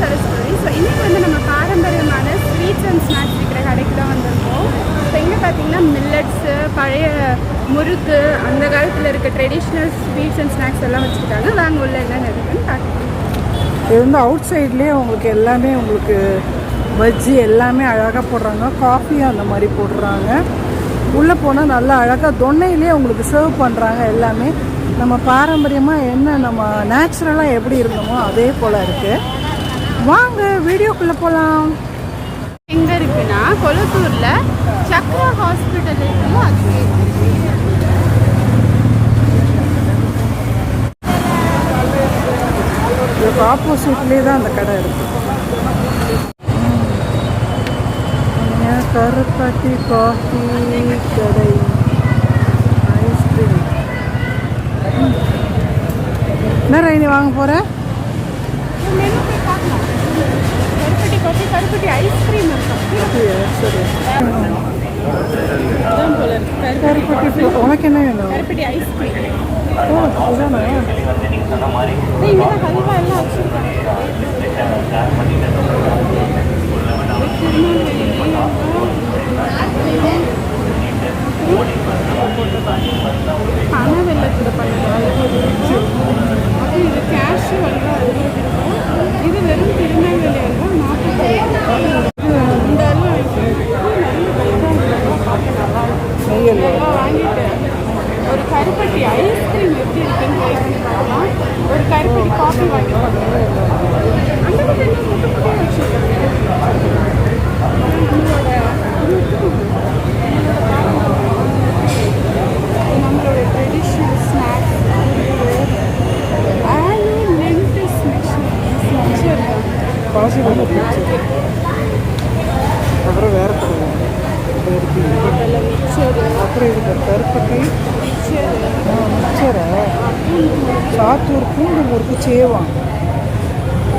Saraswati. So இன்றைக்கி வந்து நம்ம பாரம்பரியமான ஸ்வீட்ஸ் அண்ட் ஸ்நாக்ஸ் விற்கிற கடைக்கு தான் வந்திருக்கோம். இப்போ இங்கே பார்த்தீங்கன்னா மில்லட்ஸு பழைய முறுக்கு அந்த காலத்தில் இருக்க ட்ரெடிஷ்னல் ஸ்வீட்ஸ் அண்ட் ஸ்நாக்ஸ் எல்லாம் வச்சுருக்காங்க. வாங்க உள்ள என்னென்ன இருக்குன்னு பார்க்கலாம். இது வந்து அவுட் சைட்லேயே உங்களுக்கு எல்லாமே உங்களுக்கு பஜ்ஜி எல்லாமே அழகாக போடுறாங்க. காஃபியும் அந்த மாதிரி போடுறாங்க. உள்ளே போனால் நல்லா அழகாக தொன்னையிலே உங்களுக்கு சர்வ் பண்ணுறாங்க எல்லாமே. நம்ம பாரம்பரியமாக என்ன நம்ம நேச்சுரலாக எப்படி இருந்தோமோ அதே போல் இருக்குது வாங்க வீடியோக்குள்ளே போகலாம் எங்கே இருக்குன்னா கொளத்தூரில் சக்ரா ஹாஸ்பிட்டல் இருக்குல்ல அது இதுக்கு ஆப்போசிட்லேயே தான் அந்த கடை இருக்குது கருப்பட்டி காஃபி கடை ஐஸ்கிரீம் என்ன ரைனி வாங்க போகிறேன் மெனு போய் பார்க்கலாம் கருப்பட்டி காஃபி கருப்பட்டி ஐஸ்கிரீம் இருக்கும் சரி அதான் போல இருக்கு கருப்பட்டி ஃப்ளோ- உனக்கு என்ன வேணும் கருப்பட்டி ஐஸ்கிரீம் ஓ இதுதானா இங்கே தான் ஹல்வா எல்லாம் வச்சுருக்காங்க பண வெள்ளத்தில் பண்ணுறாங்க அது இது கேஷ்யூ அல்வா அறுபது இருக்கும் இது வெறும் திருநெல்வேலி அல்வா நாற்பது இந்த அல்வா நெய்யல் அல்வா வாங்கிட்டு ஒரு கருப்பட்டி ஐஸ்கிரீம் எப்படி இருக்குன்னு ட்ரை பண்ணி பார்க்கலாம் ஒரு கருப்பட்டி காஃபி வாங்கி பார்க்கலாம் அந்த பக்கம் என்ன முட்டை முட்டையாக வச்சுருக்காங்க நம்மளோட ட்ரெடிஷ்னல் ஸ்நாக்ஸ் ஆலு லென்ட் ஸ்மெஷர் பாசி அப்புறம் வேறு கடை இது இருக்கு மிக்சர் அப்புறம் இது கருப்பட்டி மிக்சர் மிக்சரை சாத்தூர் பூண்டு முறுக்கு சேவான்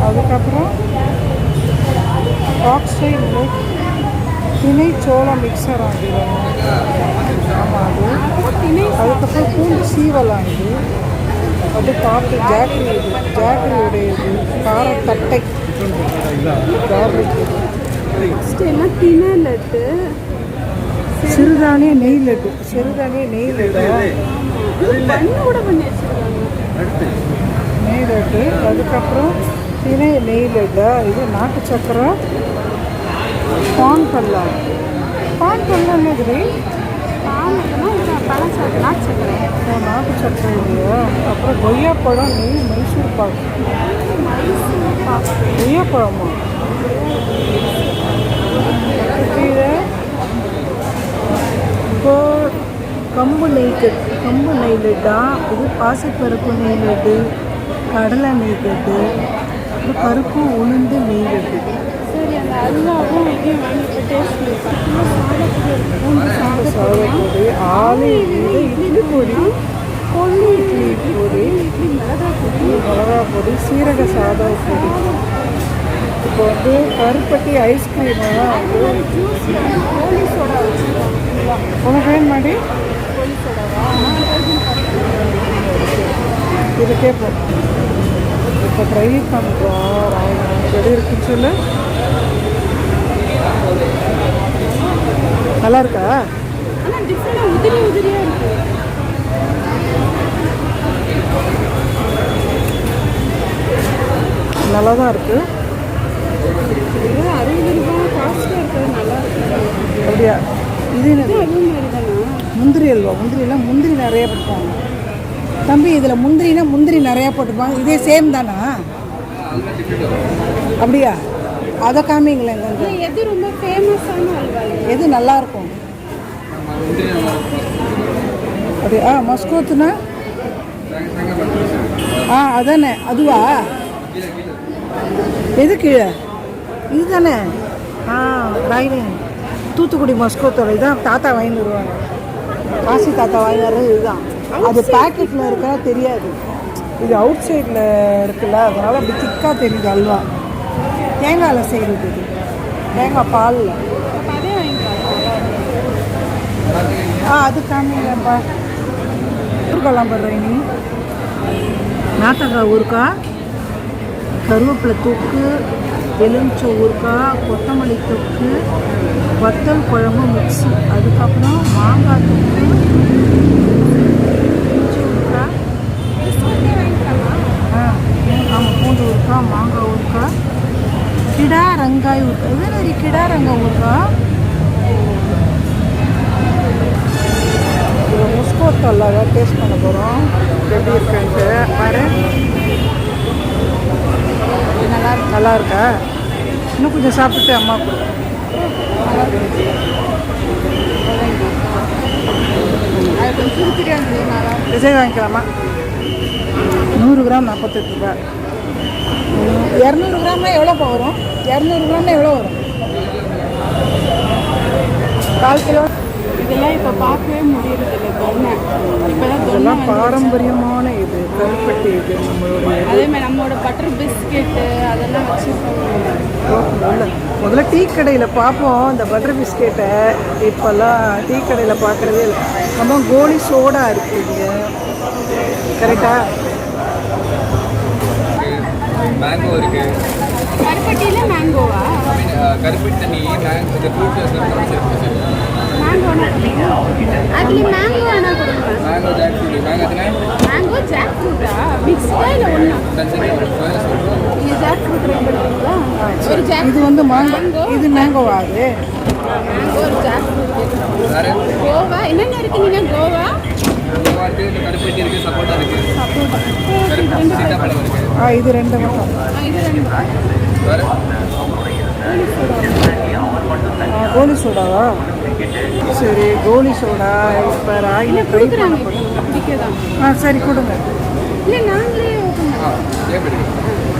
அதுக்கப்புறம் ஆக்சைடு திணை சோளம் அது அதுக்கப்புறம் பூண்டு சீவலாம் அது பாட்டு ஜாக்கரி இது ஜாக்கரியுடைய இது கார தட்டை லட்டு சிறுதானிய நெய் லட்டு சிறுதானிய நெய் லட்டு நெய் லட்டு அதுக்கப்புறம் திணை நெய் லட்டு இது நாட்டு சக்கரை பான் பல்லா பான் பல்லா என்னது பாம்புனா சக்கரை ஓ, நாட்டு சக்கரை இல்லையா அப்புறம் கொய்யாப்பழம் மைசூர் பாக்கு இப்போ கம்பு நெய் கம்பு நெய் லட்டா இது பாசிப்பருப்பு நெய் லட்டு கடலை நெய் லட்டு பருப்பு உளுந்து நெய் லட்டு சரி அந்த அல்வாவும் இதையும் வாங்கிட்டு டேஸ்ட் ஆலை இது இட்லி பொடி கொள்ளு இட்லி பொடி இட்லி மிளகா பொடி மிளகா பொடி சீரக சாதம் பொடி இப்போ வந்து கருப்பட்டி ஐஸ்கிரீம் வந்து உனக்கு வேணும் மாடி இதுக்கே போகும் இப்போ ட்ரை பண்ணுறோம் எப்படி இருக்குன்னு சொல்லு நல்லா இருக்கா உதிரி உதிரியாக இருக்கு. நல்லா தான் இருக்கு. அப்படியா? இது முந்திரி அல்வா. முந்திரிலாம் முந்திரி நிறைய போட்டுப்பாங்க. தம்பி இதில் முந்திரினா முந்திரி நிறையா போட்டுப்பாங்க. இதே சேம் தானா? அப்படியா? அதை காமிங்களேன் கொஞ்சம். இது எது ரொம்ப ஃபேமஸான அல்வா இது? எது நல்லா இருக்கும் அப்படி ஆ மஸ்கோத்துனா? ஆ அதானே. அதுவா? எது கீழே? இதுதானே? ஆ ராயினி தூத்துக்குடி மஸ்கோத்தோட இதான் தாத்தா வாங்கி வருவாங்க. காசி தாத்தா வாங்கி வர்றது இதுதான். அது பேக்கெட்டில் இருக்கா தெரியாது. இது அவுட் சைடில் இருக்குல்ல. அதனால அப்படி திக்காக தெரியுது அல்வா. தேங்காயில் செய்கிறது இது. தேங்காய் பாலில். ஆ அது காமிங்கப்பா. ஊருக்கெல்லாம் படுறேன் நீ நாத்தக்காய் ஊருக்கா கருவேப்பிலை தொக்கு எலுமிச்சை ஊருக்கா கொத்தமல்லி தொக்கு வத்தல் குழம்பு மிக்ஸி அதுக்கப்புறம் மாங்காய் தொக்கு இஞ்சி ஊறுகாய் ஆ ஆமாம் பூண்டு ஊருக்கா மாங்காய் கிடா ரங்காய் ஊறுகாய் இது மாதிரி கிடா ரங்காய் ஊறுகாய் இது டேஸ்ட் பண்ண போகிறோம் எப்படி இருக்குன்ட்டு பாரு. நல்லா நல்லா இருக்கா? இன்னும் கொஞ்சம் சாப்பிட்டு அம்மா கொடு. அது கொஞ்சம் சுருக்கிட்டே இருந்தது நல்லா. விஜய் வாங்கிக்கலாமா? நூறு கிராம் நாற்பத்தெட்டு ரூபாய். இரநூறு கிராம்னா எவ்வளோப்பா வரும்? இரநூறு கிராம்னா எவ்வளோ வரும்? கால் கிலோ. இதெல்லாம் இப்போ பார்க்கவே முடியறது இல்லை தொன்னை. இப்போதான் தொன்னை பாரம்பரியமான இது கருப்பட்டி இது நம்மளுடைய அதே மாதிரி நம்மளோட பட்டர் பிஸ்கெட்டு அதெல்லாம் வச்சுருக்கோம். முதல்ல முதல்ல டீ கடையில் பார்ப்போம் இந்த பட்டர் பிஸ்கெட்டை. இப்போல்லாம் டீ கடையில் பார்க்குறதே இல்லை. நம்ம கோலி சோடா இருக்குங்க கரெக்டா மேங்கோ இருக்கு. கருப்பட்டியில் மேங்கோவா கருப்பி தண்ணி மேங்கோ இந்த ஃப்ரூட் அதுலேயும் மேங்கோ வேணா கொடுங்க மேங்கோ ஜாக் ஃப்ரூட் மேங்கோ எத்தனை? மேங்கோ ஜாக் ஃப்ரூட்டா மிக்ஸ்டா இல்லை ஒன்றா தஞ்சை நீங்கள் ஜாக் ஃப்ரூட் ரெடி பண்ணுறீங்களா ஒரு ஜாக் இது வந்து மாங்கோ இது மேங்கோவா அது? மேங்கோ ஒரு ஜாக் ஃப்ரூட் கோவா? என்னென்ன இருக்குங்க? கோவா கோவா? இருக்கு இந்த கருப்பட்டி இருக்கு சப்போட்டா இருக்கு. கருப்பு சீத்தாப்பழம் இருக்கு. ஆ இது ரெண்டு மட்டும் ஆ, இது ரெண்டு வேறு? ஆ, கோலி சோடாவா? சரி கோலி சோடா. இப்போ ராகில ட்ரை பண்ண பிடிக்கதான் ஆ சரி கொடுங்க.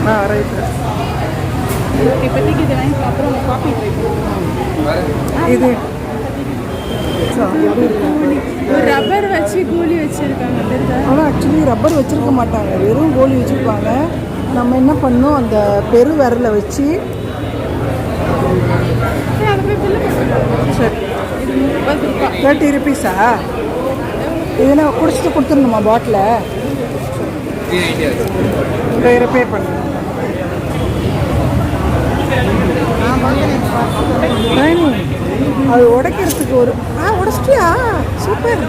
ஆ ரைட்டு இதை ஆனால் ஆக்சுவலி ரப்பர் வச்சுருக்க மாட்டாங்க. வெறும் கோலி வச்சுருப்பாங்க. நம்ம என்ன பண்ணோம் அந்த பெரு விரலை வச்சு சரி, தேர்ட்டி ருபீஸா இதுனா குடிச்சிட்டு கொடுத்துடணுமா பாட்டில் வேறு பே பண்ணு. அது உடைக்கிறதுக்கு ஒரு ஆ உடச்சிட்டியா? சூப்பர்.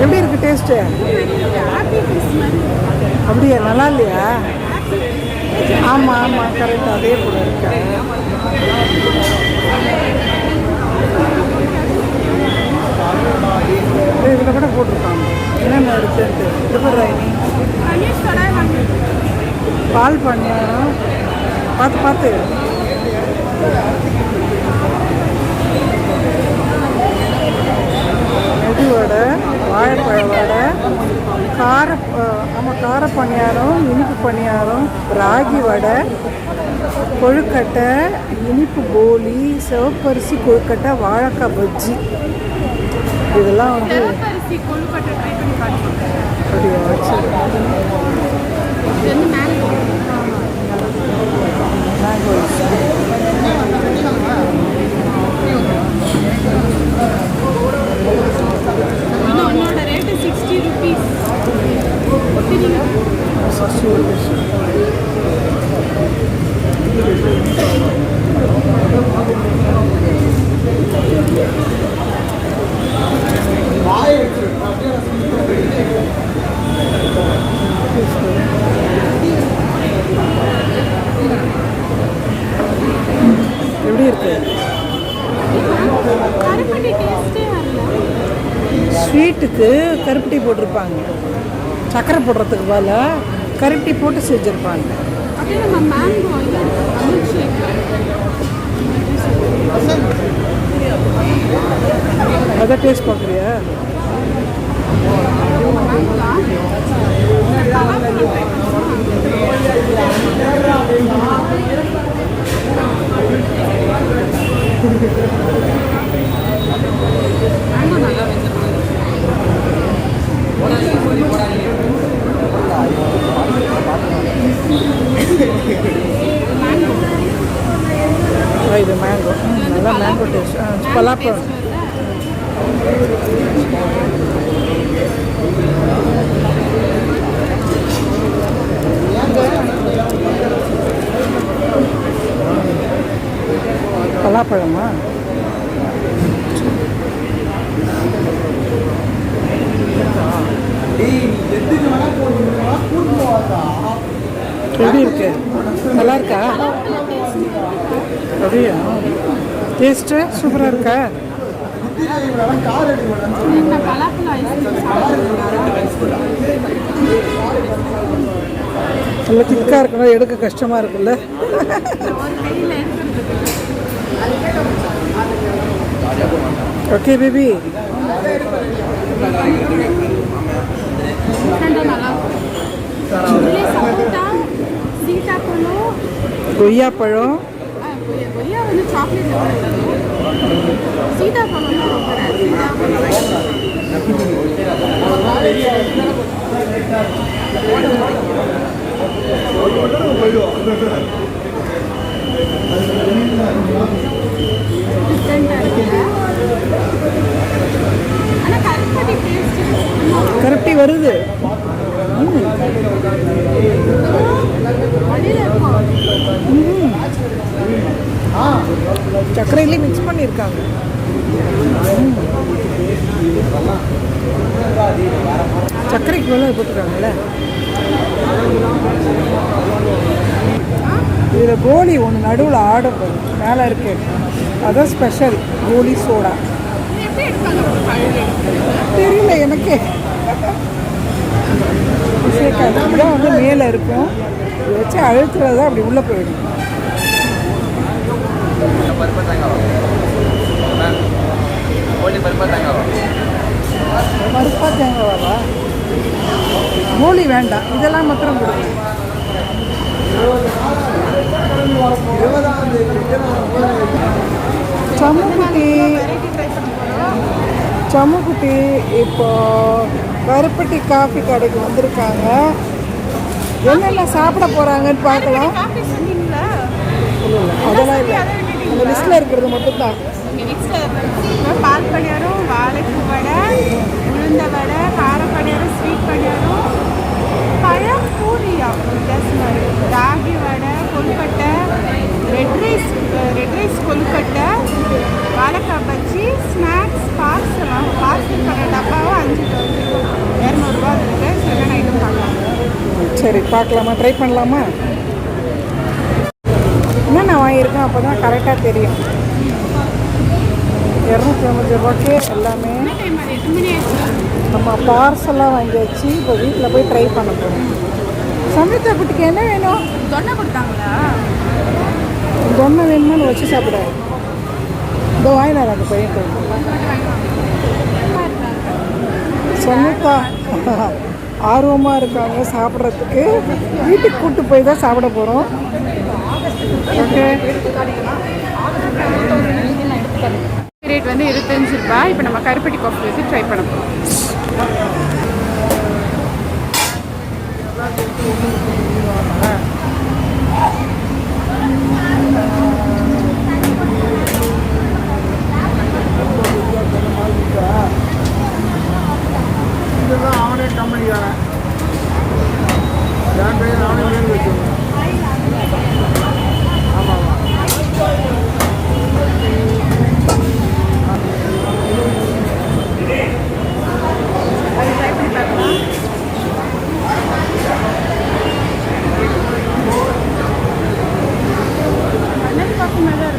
எப்படி இருக்கு டேஸ்ட்டு அப்படியா நல்லா இல்லையா? ஆமாம் ஆமாம் கரெக்ட் அதே போல இருக்கு. இதில் கூட போட்டிருக்காங்க. என்னென்ன இருக்குன்ட்டு? இது பால் பணியாரம் பார்த்து பார்த்து. மெது வாழைப்பழ வடை கார ஆமாம் கார பணியாரம் இனிப்பு பணியாரம் ராகி வடை கொழுக்கட்டை இனிப்பு போலி சிவப்பரிசி கொழுக்கட்டை வாழைக்காய் பஜ்ஜி. இதெல்லாம் வந்து அப்படியா மேங்கோ மேங்கோ இன்னும் உன்னோட ரேட்டு சிக்ஸ்டி ருபீஸ் எப்படி இருக்கு? ஸ்வீட்டுக்கு கருப்பட்டி போட்டிருப்பாங்க. சக்கரை போடுறதுக்கு பதிலாக கரட்டி போட்டு செஞ்சுருப்பாங்க. அதை டேஸ்ட் பார்க்குறியா? நல்லா இது மேங்கோ நல்லா மேங்கோ டேஸ்ட் பலாப்பழம் பலாப்பழமா எப்படி இருக்கு? நல்லா இருக்கா? அப்படியா? டேஸ்ட்டு சூப்பராக இருக்கா? நல்லா திக்காக இருக்கணும் எடுக்க கஷ்டமாக இருக்குல்ல. ஓகே பேபி டிஃப்ரெண்டாக நல்லா இருக்கும் இதுலேயே சப்போட்டா சீதாப்பழம் கொய்யாப்பழம் கொய்யா கொய்யா வந்து சாக்லேட் சீதாப்பழம் இருக்குல்ல ஆனால் கருப்பட்டி வருது. சர்க்கரையிலே மிக்ஸ் பண்ணியிருக்காங்க. சர்க்கரைக்கு வேலை போட்டுருக்காங்கல்ல. இதில் கோலி ஒன்று நடுவில் ஆடும் மேலே இருக்கு. அதான் ஸ்பெஷல் கோலி சோடா எப்படி எடுப்பாங்க ஒரு பழகு தெரியல எனக்கே. வந்து மேலே இருக்கும். வச்சு அழுத்துறது தான் அப்படி உள்ளே போயிடும். பருப்பா தேங்காவா? மூலி வேண்டாம். இதெல்லாம் மாத்திரம் கொடுங்க. சம்முக்குட்டி சம்முக்குட்டி இப்போ கருப்பட்டி காஃபி கடைக்கு வந்திருக்காங்க. என்னென்ன சாப்பிட போகிறாங்கன்னு பார்க்கலாம். அதெல்லாம் இல்லை. அந்த லிஸ்ட்டில் இருக்கிறது மட்டும்தான். பால் பணியாரம் வாழைப்பூ வடை உளுந்த வடை கார பணியாரம் ஸ்வீட் பணியாரம் பழம் பூரியா. Ragi vada kozhukattai red rice red rice kozhukattai வாழைக்காய் பஜ்ஜி ஸ்நாக்ஸ் பார்சல் பார்சல் பண்ண டப்பாவும் அஞ்சு இரநூறுபா இருக்குது செகண்ட் ஐட்டம் பார்க்கலாம். சரி பார்க்கலாமா? ட்ரை பண்ணலாமா? என்னென்ன வாங்கியிருக்கேன்? அப்போ தான் கரெக்டாக தெரியும். இரநூத்தி ஐம்பது ரூபாய்க்கு எல்லாமே. நம்ம பார்சலாக வாங்கியாச்சு. இப்போ வீட்டில் போய் ட்ரை பண்ண போகிறோம் குட்டிக்கு என்ன வேணும்? தொண்டை கொடுத்தாங்களா? பொம்மை வேணுமான்னு வச்சு சாப்பிட இதோ வாங்கினார் அந்த பையன் சொன்னப்பா. ஆர்வமாக இருக்காங்க சாப்பிட்றதுக்கு. வீட்டுக்கு கூட்டு போய் தான் சாப்பிட போகிறோம் ஓகே. ரேட் வந்து இருபத்தஞ்சு ரூபாய். இப்போ நம்ம கருப்பட்டி காஃபி வச்சு ட்ரை பண்ண போகிறோம் இதுதான் அவனே கம்பெனிக்காரன் என் பெயர் அவனே பேர் வச்சுருவேன் ஆமாம்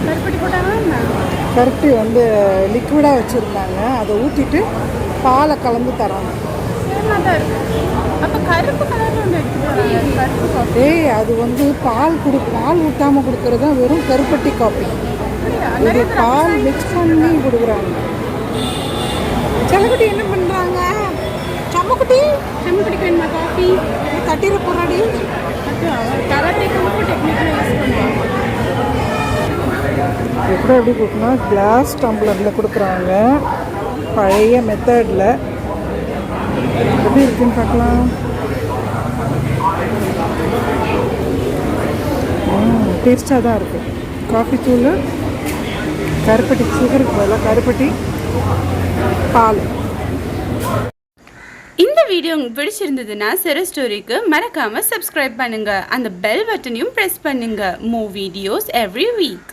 கருப்பட்டி போட்டாங்களா? என்ன கருப்பட்டி வந்து லிக்விடாக வச்சுருந்தாங்க. அதை ஊற்றிட்டு பாலை கலந்து தராங்க அப்போ கருப்பு கருப்பு ஏய் அது வந்து பால் கொடு பால் ஊட்டாமல் கொடுக்கறது தான் வெறும் கருப்பட்டி காப்பி இது பால் மிக்ஸ் பண்ணி கொடுக்குறாங்க. செல்லக்குட்டி என்ன பண்ணுறாங்க சம்மக்குட்டி? செம்மக்குட்டிக்கு வேணுமா காஃபி தட்டிட போராடி கராட்டே யூஸ் எப்படி எப்படி கொடுக்கணும் கிளாஸ் டம்ளரில் கொடுக்குறாங்க. பழைய மெத்தடில் எப்படி இருக்குன்னு பார்க்கலாம். டேஸ்ட்டாக தான் இருக்குது காஃபி தூள் கருப்பட்டி சுகருக்கு பதிலாக கருப்பட்டி பால். இந்த வீடியோ உங்களுக்கு பிடிச்சிருந்ததுன்னா சிறு ஸ்டோரிக்கு மறக்காமல் சப்ஸ்கிரைப் பண்ணுங்கள் அந்த பெல் பட்டனையும் ப்ரெஸ் பண்ணுங்கள் மூ வீடியோஸ் எவ்ரி வீக்